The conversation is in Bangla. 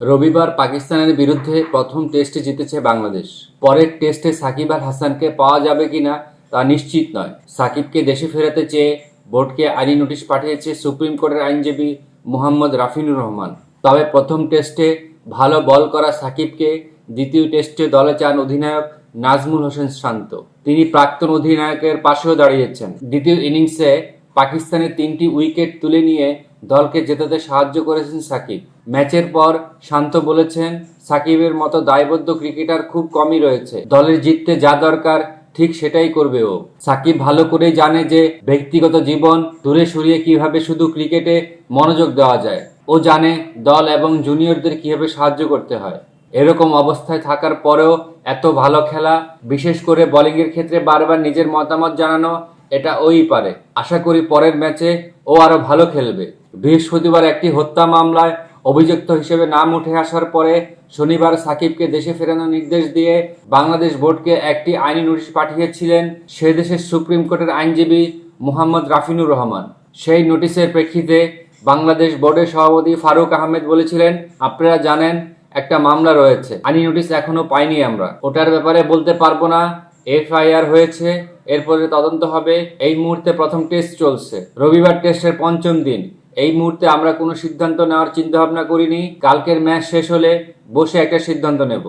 রবিবার পাকিস্তানের বিরুদ্ধে প্রথম টেস্টে জিতেছে বাংলাদেশ। পরের টেস্টে সাকিব আল হাসানকে পাওয়া যাবে কিনা তা নিশ্চিত নয়। সাকিবকে দেশে ফেরাতে চেয়ে বোর্ডকে আইনি নোটিশ পাঠিয়েছে সুপ্রিম কোর্টের আইনজীবী মোহাম্মদ রাফিনুর রহমান। তবে প্রথম টেস্টে ভালো বল করা সাকিবকে দ্বিতীয় টেস্টে দলে চান অধিনায়ক নাজমুল হোসেন শান্ত। তিনি প্রাক্তন অধিনায়কের পাশেও দাঁড়িয়েছেন। দ্বিতীয় ইনিংসে পাকিস্তানের তিনটি উইকেট তুলে নিয়ে দলকে জেতাতে সাহায্য করেছেন সাকিব। ম্যাচের পর শান্ত বলেছেন, সাকিবের মতো দায়বদ্ধ ক্রিকেটার খুব কমই রয়েছে। দলের জিততে যা দরকার, ঠিক সেটাই করবে ও। সাকিব ভালো করেই জানে যে ব্যক্তিগত জীবন দূরে সরিয়ে কীভাবে শুধু ক্রিকেটে মনোযোগ দেওয়া যায়। ও জানে দল এবং জুনিয়রদের কীভাবে সাহায্য করতে হয়। এরকম অবস্থায় থাকার পরেও এত ভালো খেলা, বিশেষ করে বোলিংয়ের ক্ষেত্রে বারবার নিজের মতামত জানানো, এটা ওই পারে। আশা করি পরের ম্যাচে ও আরও ভালো খেলবে। বৃহস্পতিবার একটি হত্যা মামলায় অভিযুক্ত হিসেবে নাম উঠে আসার পরে শনিবার সাকিবকে দেশে ফেরানোর নির্দেশ দিয়ে বাংলাদেশ বোর্ডকে একটি আইনি নোটিশ পাঠিয়েছিলেন সে দেশের সুপ্রিম কোর্টের আইনজীবী মোহাম্মদ রাফিনুর রহমান। সেই নোটিশের প্রেক্ষিতে বাংলাদেশ বোর্ডের সভাপতি ফারুক আহমেদ বলেছিলেন, আপনারা জানেন, একটা মামলা রয়েছে। আইনি নোটিশ এখনও পাইনি আমরা। ওটার ব্যাপারে বলতে পারব না। এফআইআর হয়েছে। এরপরে তদন্ত হবে। এই মুহূর্তে প্রথম টেস্ট চলছে। রবিবার টেস্টের পঞ্চম দিন। এই মুহূর্তে আমরা কোনো সিদ্ধান্ত নেওয়ার চিন্তা ভাবনা করিনি। কালকের ম্যাচ শেষ হলে বসে একটা সিদ্ধান্ত নেব।